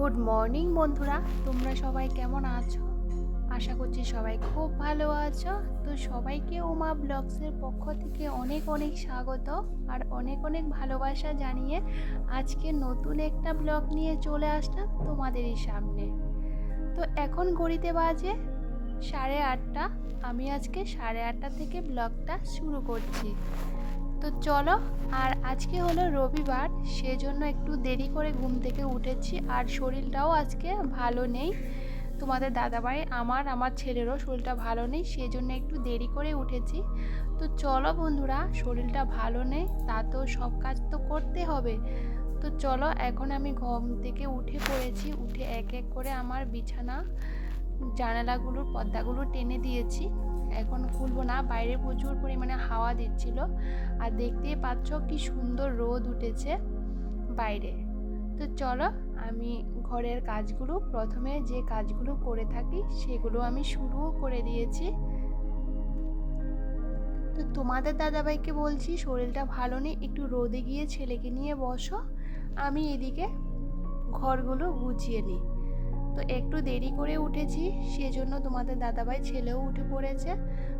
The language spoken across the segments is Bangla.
মর্নিং বন্ধুরা, তোমরা সবাই কেমন আছো? আশা করছি সবাই খুব ভালো আছো। তো সবাইকে উমা ব্লগসের পক্ষ থেকে অনেক অনেক স্বাগত আর অনেক অনেক ভালোবাসা জানিয়ে আজকে নতুন একটা ব্লগ নিয়ে চলে আসলাম তোমাদেরই সামনে। তো এখন ঘড়িতে বাজে সাড়ে আটটা, আমি আজকে সাড়ে আটটা থেকে ব্লগটা শুরু করছি। তো চলো, আর আজকে হলো রবিবার, সেজন্য একটু দেরি করে ঘুম থেকে উঠেছি, আর শরীরটাও আজকে ভালো নেই। তোমাদের দাদাভাই, আমার আমার ছেলেরও শরীরটা ভালো নেই, সেজন্য একটু দেরি করে উঠেছি। তো চলো বন্ধুরা, শরীরটা ভালো নেই, তা তো সব কাজ তো করতে হবে। তো চলো, এখন আমি ঘুম থেকে উঠে পড়েছি, উঠে এক এক করে আমার বিছানা জানালাগুলোর পর্দাগুলো টেনে দিয়েছি। এখন খুলবো না, বাইরে প্রচুর পরিমাণে হাওয়া দিচ্ছিল। আর দেখতেই পাচ্ছ কি সুন্দর রোদ উঠেছে বাইরে। তো চলো আমি ঘরের কাজগুলো, প্রথমে যে কাজগুলো করে থাকি সেগুলো আমি শুরুও করে দিয়েছি। তো তোমাদের দাদাভাইকে বলছি, শরীরটা ভালো নেই, একটু রোদে গিয়ে ছেলেকে নিয়ে বসো। আমি এদিকে ঘরগুলো গুছিয়ে নিই। তো একটু দেরি করে উঠেছি, সেজন্য তোমাদের দাদাভাই ছেলেও উঠে পড়েছে।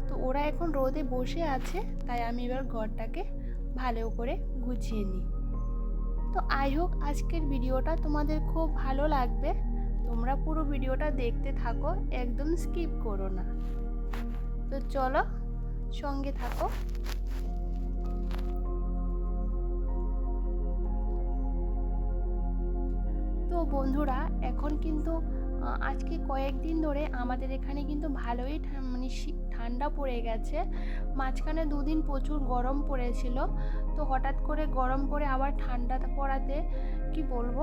তো ওরা এখন রোদে বসে আছে, তাই আমি এবার ঘরটাকে ভালো করে গুছিয়ে নিই। তো আই হোক, আজকের ভিডিওটা তোমাদের খুব ভালো লাগবে। তোমরা পুরো ভিডিওটা দেখতে থাকো, একদম স্কিপ করো না। তো চলো সঙ্গে থাকো। তো বন্ধুরা, এখন কিন্তু আজকে কয়েকদিন ধরে আমাদের এখানে কিন্তু ভালোই মানে ঠান্ডা পড়ে গেছে। মাঝখানে দুদিন প্রচুর গরম পড়েছিল। তো হঠাৎ করে গরম পড়ে আবার ঠান্ডা পড়াতে কি বলব?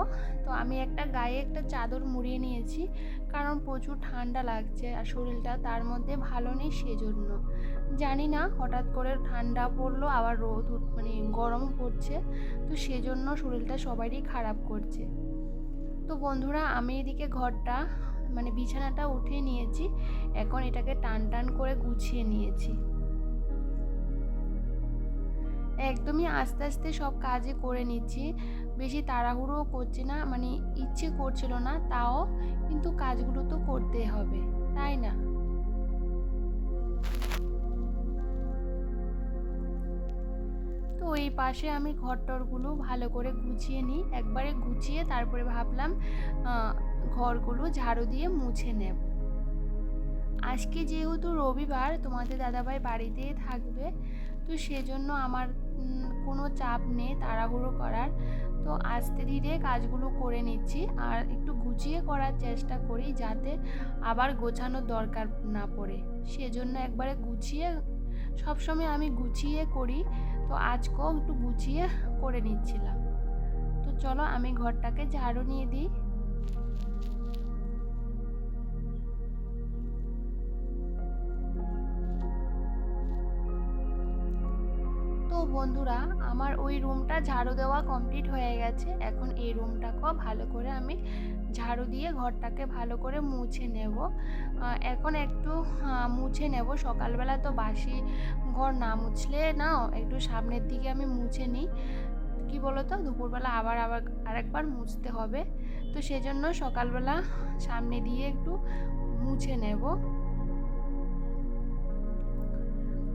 তো আমি একটা গায়ে একটা চাদর মুড়িয়ে নিয়েছি, কারণ প্রচুর ঠান্ডা লাগছে আর শরীরটা তার মধ্যে ভালো নেই সেজন্য। জানি না, হঠাৎ করে ঠান্ডা পড়ল, আবার রোদ মানে গরম পড়ছে, তো সেজন্য শরীরটা সবারই খারাপ করছে। তো বন্ধুরা, আমি এদিকে ঘরটা মানে বিছানাটা উঠিয়ে নিয়েছি। এখন এটাকে টান টান করে গুছিয়ে নিয়েছি। একদমই আস্তে আস্তে সব কাজই করে নিচ্ছি। বেশি তাড়াহুড়োও করছি না মানে ইচ্ছে করছিল না, তাও কিন্তু কাজগুলো তো করতে হবে, তাই না? তো এই পাশে আমি ঘরটরগুলো ভালো করে গুছিয়ে নিই। একবারে গুছিয়ে তারপরে ভাবলাম ঘরগুলো ঝাড়ু দিয়ে মুছে নেব। আজকে যেহেতু রবিবার, তোমাদের দাদাভাই বাড়িতেই থাকবে, তো সেজন্য আমার কোনো চাপ নেই তাড়াহুড়ো করার। তো আস্তে ধীরে কাজগুলো করে নিচ্ছি আর একটু গুছিয়ে করার চেষ্টা করি যাতে আবার গোছানোর দরকার না পড়ে। সেজন্য একবারে গুছিয়ে, সবসময় আমি গুছিয়ে করি। তো আজকেও একটু গুছিয়ে করে নিচ্ছিলাম। তো চলো আমি ঘরটাকে ঝাড়ু নিয়ে দিই। বন্ধুরা, আমার ওই রুমটা ঝাড়ু দেওয়া কমপ্লিট হয়ে গেছে। এখন এই রুমটাকেও ভালো করে আমি ঝাড়ু দিয়ে ঘরটাকে ভালো করে মুছে নেব। এখন একটু মুছে নেব। সকালবেলা তো বাসি ঘর না মুছলে না, একটু সামনের দিকে আমি মুছে নিই। কি বলো তো দুপুরবেলা আবার আবার আরেকবার মুছতে হবে। তো সেজন্য সকালবেলা সামনে দিয়ে একটু মুছে নেব।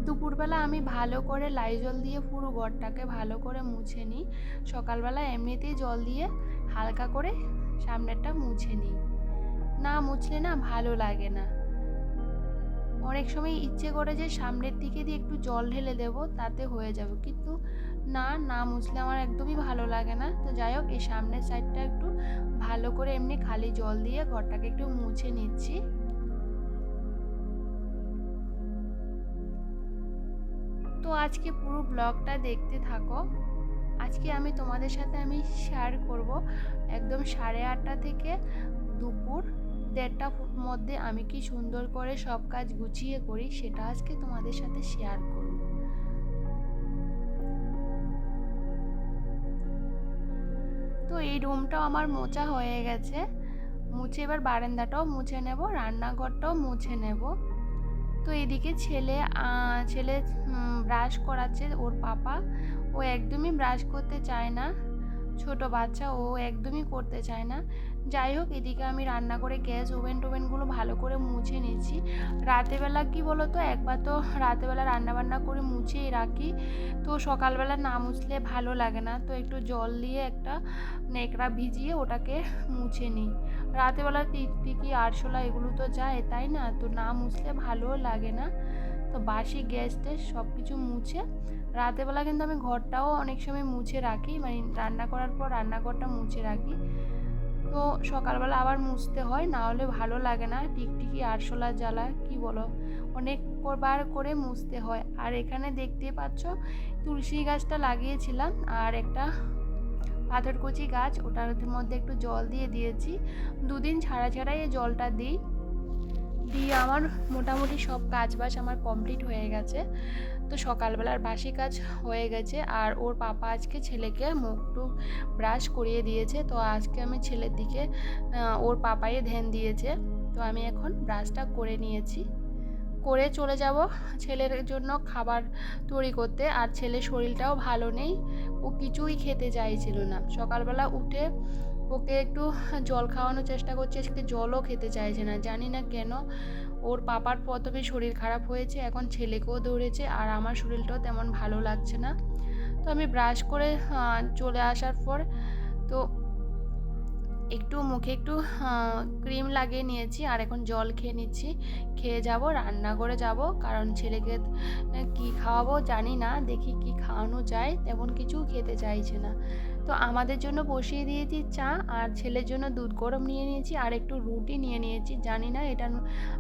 দুপুরবেলা আমি ভালো করে লাইজল দিয়ে পুরো ঘরটাকে ভালো করে মুছে নিই। সকালবেলা এমনিতেই জল দিয়ে হালকা করে সামনেরটা মুছে নিই। না মুছলে না ভালো লাগে না। অনেক সময় ইচ্ছে করে যে সামনের দিকে দিয়ে একটু জল ঢেলে দেব, তাতে হয়ে যাবে। কিন্তু না না মুছলে আমার একদমই ভালো লাগে না। তো যাই হোক, এই সামনের সাইডটা একটু ভালো করে এমনি খালি জল দিয়ে ঘরটাকে একটু মুছে নিচ্ছি। তো আজকে পুরো ব্লগটা দেখতে থাকো। আজকে আমি তোমাদের সাথে আমি শেয়ার করব একদম সাড়ে আটটা থেকে দুপুর দেড়টা মধ্যে আমি কি সুন্দর করে সব কাজ গুছিয়ে করি সেটা আজকে তোমাদের সাথে শেয়ার করব। তো এই রুমটাও আমার মোচা হয়ে গেছে। মুছে এবার বারান্দাটাও মুছে নেব, রান্নাঘরটাও মুছে নেব। তো এদিকে ছেলে ছেলে ব্রাশ করাচ্ছে ওর পাপা। ও একদমই ব্রাশ করতে চায় না। ছোট বাচ্চা ও একদমই করতে চায় না। যাই হোক, এদিকে আমি রান্না করে গ্যাস ওভেন টোভেনগুলো ভালো করে মুছে নিয়েছি। রাতেবেলা কি বলো তো একবার তো রাতেবেলা রান্না বান্না করে মুছেই রাখি। তো সকালবেলা না মুছলে ভালো লাগে না। তো একটু জল দিয়ে একটা নেকড়া ভিজিয়ে ওটাকে মুছে নিই। রাতেবেলা টিকটিকি, আরশোলা এগুলো তো যায়, তাই না? তো না মুছলে ভালোও লাগে না। তো বাসি গ্যাস ট্যাস সব কিছু মুছে, রাতেবেলা কিন্তু আমি ঘরটাও অনেক সময় মুছে রাখি মানে রান্না করার পর রান্নাঘরটা মুছে রাখি। তো সকালবেলা আবার মুছতে হয়, না হলে ভালো লাগে না, টিকটিকি আরশোলা জ্বালা, কি বলো? অনেক বার করে মুছতে হয়। আর এখানে দেখতে পাচ্ছ, তুলসী গাছটা লাগিয়েছিলাম, আর একটা পাথরকুচি গাছ, ওটার মধ্যে একটু জল দিয়ে দিয়েছি। দুদিন ছাড়া ছাড়াই এই জলটা দিই। দিয়ে আমার মোটামুটি সব কাজ বাজ আমার কমপ্লিট হয়ে গেছে। তো সকালবেলার বাসি কাজ হয়ে গেছে আর ওর পাপা আজকে ছেলেকে মুখ টুক ব্রাশ করিয়ে দিয়েছে। তো আজকে আমি ছেলের দিকে ওর পাপাই ধ্যান দিয়েছে। তো আমি এখন ব্রাশটা করে নিয়েছি। করে চলে যাব ছেলের জন্য খাবার তৈরি করতে। আর ছেলের শরীরটাও ভালো নেই। ও কিছুই খেতে চাইছিল না। সকালবেলা উঠে ওকে একটু জল খাওয়ানোর চেষ্টা করছে আজকে জলও খেতে চাইছে না। জানি না কেন, ওর পাপার প্রথমে শরীর খারাপ হয়েছে, এখন ছেলেকেও দৌড়েছে আর আমার শরীরটাও তেমন ভালো লাগছে না। তো আমি ব্রাশ করে চলে আসার পর তো একটু মুখে একটু ক্রিম লাগিয়ে নিয়েছি আর এখন জল খেয়ে নিচ্ছি। খেয়ে যাব, রান্না করে যাব, কারণ ছেলেকে কি খাওয়াবো জানি না, দেখি কি খাওয়ানো যায়, তেমন কিছু খেতে চাইছে না। তো আমাদের জন্য বসিয়ে দিয়েছি চা আর ছেলের জন্য দুধ গরম নিয়ে নিয়েছি আর একটু রুটি নিয়ে নিয়েছি। জানি না এটা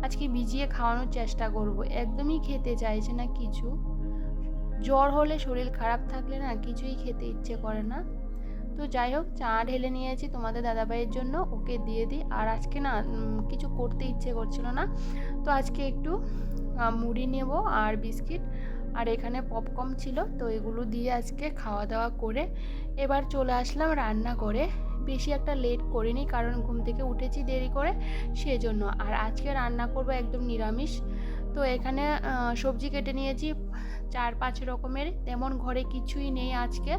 আজকে ভিজিয়ে খাওয়ানোর চেষ্টা করব। একদমই খেতে চাইছে না কিছু। জ্বর হলে শরীর খারাপ থাকলে না কিছুই খেতে ইচ্ছে করে না। তো যাই হোক, চা ঢেলে নিয়েছি তোমাদের দাদাভাইয়ের জন্য, ওকে দিয়ে দিই। আর আজকে না কিছু করতে ইচ্ছে করছিল না। তো আজকে একটু মুড়ি নেব আর বিস্কিট আর এখানে পপকর্ন ছিল, তো এগুলো দিয়ে আজকে খাওয়া দাওয়া করে এবার চলে আসলাম রান্না করে বেশি একটা লেট করিনি কারণ ঘুম থেকে উঠেছি দেরি করে, সেজন্য। আর আজকে রান্না করব একদম নিরামিষ। তো এখানে সবজি কেটে নিয়েছি চার পাঁচ রকমের। তেমন ঘরে কিছুই নেই আজকে।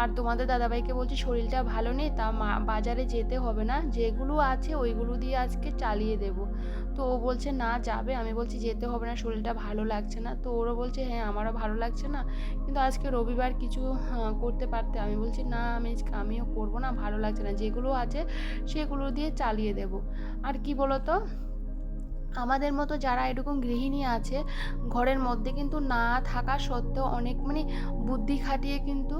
আর তোমাদের দাদাভাইকে বলছি, শরীরটা ভালো নেই, তা বাজারে যেতে হবে না। যেগুলো আছে ওইগুলো দিয়ে আজকে চালিয়ে দেব। তো ও বলছে, না, যাবে। আমি বলছি, যেতে হবে না, শরীরটা ভালো লাগছে না। তো ওরও বলছে হ্যাঁ আমারও ভালো লাগছে না। কিন্তু আজকে রবিবার কিছু করতে পারতে। আমি বলছি, না, আমি আমিও করব না, ভালো লাগছে না। যেগুলো আছে, সেগুলো দিয়ে চালিয়ে দেব। আর কি বলতো? আমাদের মতো যারা এরকম গৃহিণী আছে, ঘরের মধ্যে কিন্তু না থাকা সত্ত্বেও অনেক মানে বুদ্ধি খাটিয়ে কিন্তু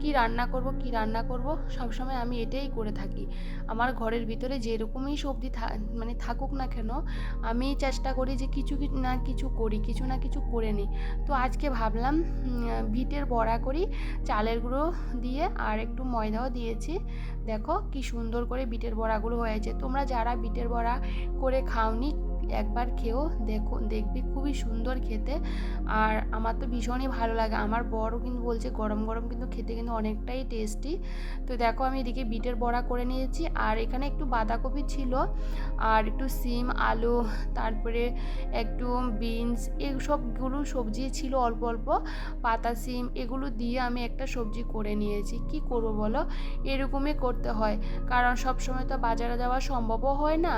কি রান্না করব, কি রান্না করব, সবসময় আমি এটাই করে থাকি। আমার ঘরের ভিতরে যেরকমই সবজি মানে থাকুক না কেন, আমি চেষ্টা করি যে কিছু না কিছু করি, কিছু না কিছু করে নিই। তো আজকে ভাবলাম ভিটের বড়া করি, চালের গুঁড়ো দিয়ে আর একটু ময়দাও দিয়েছি। দেখো কি সুন্দর করে বিটের বড়াগুলো হয়েছে। তোমরা যারা বিটের বড়া করে খাওনি একবার খেয়েও দেখো, দেখবি খুবই সুন্দর খেতে। আর আমার তো ভীষণই ভালো লাগে। আমার বড়ও কিন্তু বলছে গরম গরম কিন্তু খেতে কিন্তু অনেকটাই টেস্টি তো দেখো আমি এদিকে বিটের বড়া করে নিয়েছি। আর এখানে একটু বাঁধাকপি ছিল, আর একটু সিম, আলু, তারপরে একটু বিনস, এসবগুলো সবজি ছিল অল্প অল্প। পাতা সিম, এগুলো দিয়ে আমি একটা সবজি করে নিয়েছি। কি করব বলো? এরকমই করতে হয়। কারণ সব সময় তো বাজারে যাওয়া সম্ভবও হয় না।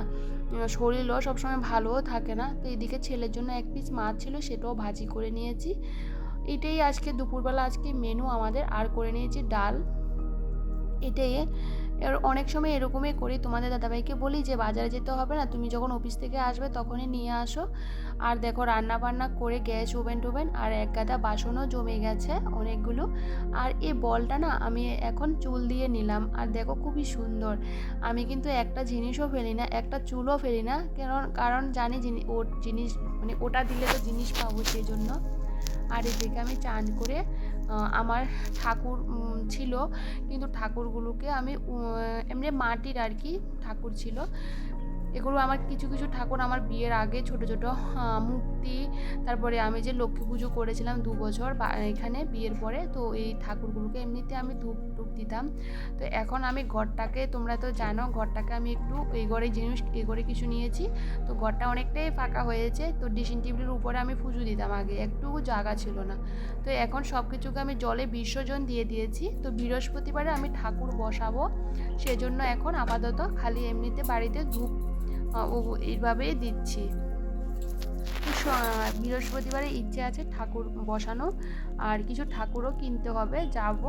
শরীরও সবসময় ভালোও থাকে না। তো এদিকে ছেলের জন্য এক পিস মাছ ছিল, সেটাও ভাজি করে নিয়েছি। এটাই আজকে দুপুরবেলা আজকে মেনু আমাদের। আর করে নিয়েছি ডাল। এটাই এর অনেক সময় এরকমই করি। তোমাদের দাদাভাইকে বলি যে, বাজারে যেতে হবে না, তুমি যখন অফিস থেকে আসবে তখনই নিয়ে আসো। আর দেখো রান্না বান্না করে গ্যাস ওভেন টোভেন আর এক গাদা বাসনও জমে গেছে অনেকগুলো। আর এই বলটা না, আমি এখন চুল দিয়ে নিলাম। আর দেখো, খুবই সুন্দর। আমি কিন্তু একটা জিনিসও ফেলি না, একটা চুলও ফেলি না। কারণ কারণ জানি, ওর জিনিস মানে ওটা দিলে তো জিনিস পাবো সেই জন্য। আর এদিকে আমি চান করে আমার ঠাকুর ছিল। কিন্তু ঠাকুরগুলোকে আমি এমনি মাটির আর কি ঠাকুর ছিল। এগুলো আমার কিছু কিছু ঠাকুর আমার বিয়ের আগে ছোট ছোট মূর্তি, তারপরে আমি যে লক্ষ্মী পুজো করেছিলাম দু বছর এখানে বিয়ের পরে, তো এই ঠাকুরগুলোকে এমনিতে আমি ধূপ টুপ দিতাম। তো এখন আমি ঘরটাকে, তোমরা তো জানো, ঘরটাকে আমি একটু এই ঘরে জিনিস এই ঘরে কিছু নিয়েছি। তো ঘরটা অনেকটাই ফাঁকা হয়েছে, তো ড্রেসিং টেবিলের উপরে আমি পুজো দিতাম আগে, একটু জায়গা ছিল না। তো এখন সব কিছুকে আমি জলে বিসর্জন দিয়ে দিয়েছি, তো বৃহস্পতিবারে আমি ঠাকুর বসাবো, সেজন্য এখন আপাতত খালি এমনিতে বাড়িতে ধূপ এইভাবেই দিচ্ছি। বৃহস্পতিবারে ইচ্ছে আছে ঠাকুর বসানো, আর কিছু ঠাকুরও কিনতে হবে, যাব।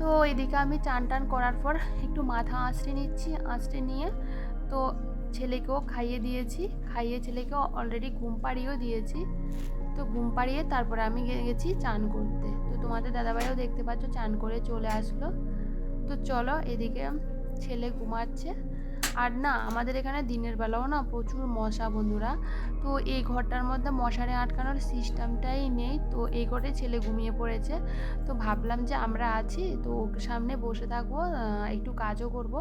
তো এদিকে আমি চান টান করার পর একটু মাথা আঁচড়ে নিচ্ছি, আঁচড়ে নিয়ে তো ছেলেকেও খাইয়ে দিয়েছি, খাইয়ে ছেলেকেও অলরেডি ঘুম পাড়িয়েও দিয়েছি। তো ঘুম পাড়িয়ে তারপরে আমি গেছি চান করতে। তো তোমাদের দাদাভাইও দেখতে পাচ্ছ চান করে চলে আসলো। তো চলো এদিকে ছেলে ঘুমাচ্ছে। আর না, আমাদের এখানে দিনের বেলাও না প্রচুর মশা বন্ধুরা। তো এই ঘরটার মধ্যে মশারি আটকানোর সিস্টেমটাই নেই। তো এই ঘরে ছেলে ঘুমিয়ে পড়েছে। তো ভাবলাম যে আমরা আছি, তো সামনে বসে থাকব একটু কাজও করব।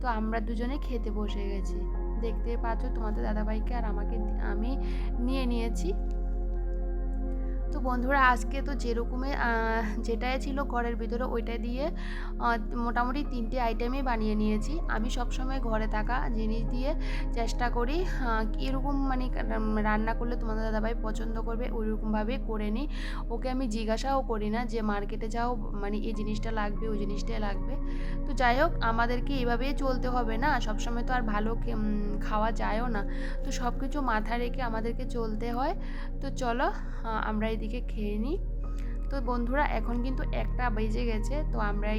তো আমরা দুজনে খেতে বসে গেছি। দেখতে পাচ্ছ তোমাদের দাদাভাইকে আর আমাকে আমি নিয়ে নিয়েছি। তো বন্ধুরা আজকে তো যেরকমের আহ, যেটাই ছিল ঘরের ভিতরে ওইটা দিয়ে মোটামুটি তিনটে আইটেমই বানিয়ে নিয়েছি। আমি সবসময় ঘরে থাকা জিনিস দিয়ে চেষ্টা করি আহ, কীরকম মানে রান্না করলে তোমাদের দাদাভাই পছন্দ করবে ওইরকমভাবে করে নিই। ওকে আমি জিজ্ঞাসাও করি না যে মার্কেটে যাও মানে এই জিনিসটা লাগবে ওই জিনিসটাই লাগবে। তো যাই হোক আমাদেরকে এইভাবেই চলতে হবে না সবসময় তো আর ভালো খাওয়া যায়ও না। তো সব কিছু মাথায় রেখে আমাদেরকে চলতে হয়। তো চলো আমরা এদিকে খেয়ে নিই। তো বন্ধুরা এখন কিন্তু একটা বেজে গেছে তো আমরা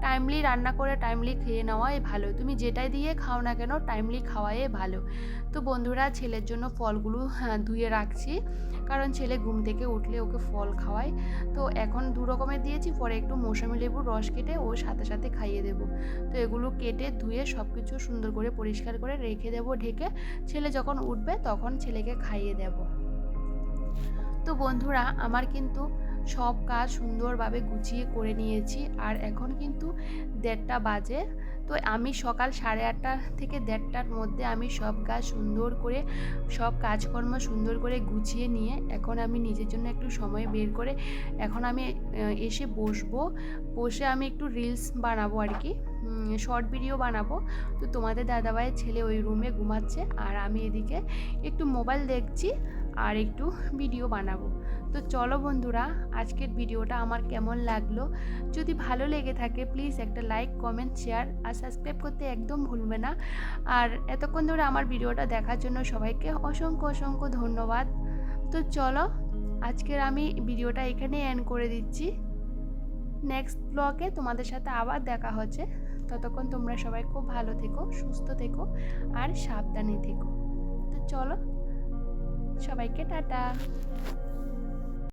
টাইমলি রান্না করে টাইমলি খেয়ে নেওয়াই ভালো। তুমি যেটাই দিয়ে খাও না কেন টাইমলি খাওয়াই ভালো। তো বন্ধুরা ছেলের জন্য ফলগুলো হ্যাঁ, ধুয়ে রাখছি। কারণ ছেলে ঘুম থেকে উঠলে ওকে ফল খাওয়াই তো এখন দু রকমের দিয়েছি পরে একটু মৌসুমি লেবুর রস কেটে ওর সাথে সাথে খাইয়ে দেবো। তো এগুলো কেটে ধুয়ে সব কিছু সুন্দর করে পরিষ্কার করে রেখে দেবো ঢেকে। ছেলে যখন উঠবে তখন ছেলেকে খাইয়ে দেবো। তো বন্ধুরা, আমার কিন্তু সব কাজ সুন্দরভাবে গুছিয়ে করে নিয়েছি আর এখন কিন্তু দেড়টা বাজে। তো আমি সকাল সাড়ে আটটা থেকে দেড়টার মধ্যে আমি সব কাজ সুন্দর করে, সব কাজকর্ম সুন্দর করে গুছিয়ে নিয়ে এখন আমি নিজের জন্য একটু সময় বের করে এখন আমি এসে বসবো। বসে আমি একটু রিলস বানাবো আর কি শর্ট ভিডিও বানাবো। তো তোমাদের দাদাভাইয়ের ছেলে ওই রুমে ঘুমাচ্ছে আর আমি এদিকে একটু মোবাইল দেখছি। আর একটু ভিডিও বানাবো। তো চলো বন্ধুরা, আজকের ভিডিওটা আমার কেমন লাগল? যদি ভালো লেগে থাকে প্লিজ একটা লাইক কমেন্ট শেয়ার আর সাবস্ক্রাইব করতে একদম ভুলবে না। আর এতক্ষণ ধরে আমার ভিডিওটা দেখার জন্য সবাইকে অসংখ্য অসংখ্য ধন্যবাদ। তো চলো, আজকের আমি ভিডিওটা এখানে এন্ড করে দিচ্ছি। নেক্সট ব্লগে তোমাদের সাথে আবার দেখা হচ্ছে। ততক্ষণ তোমরা সবাই খুব ভালো থেকো, সুস্থ থেকো আর সাবধানে থেকো। তো চলো সবাইকে টাটা।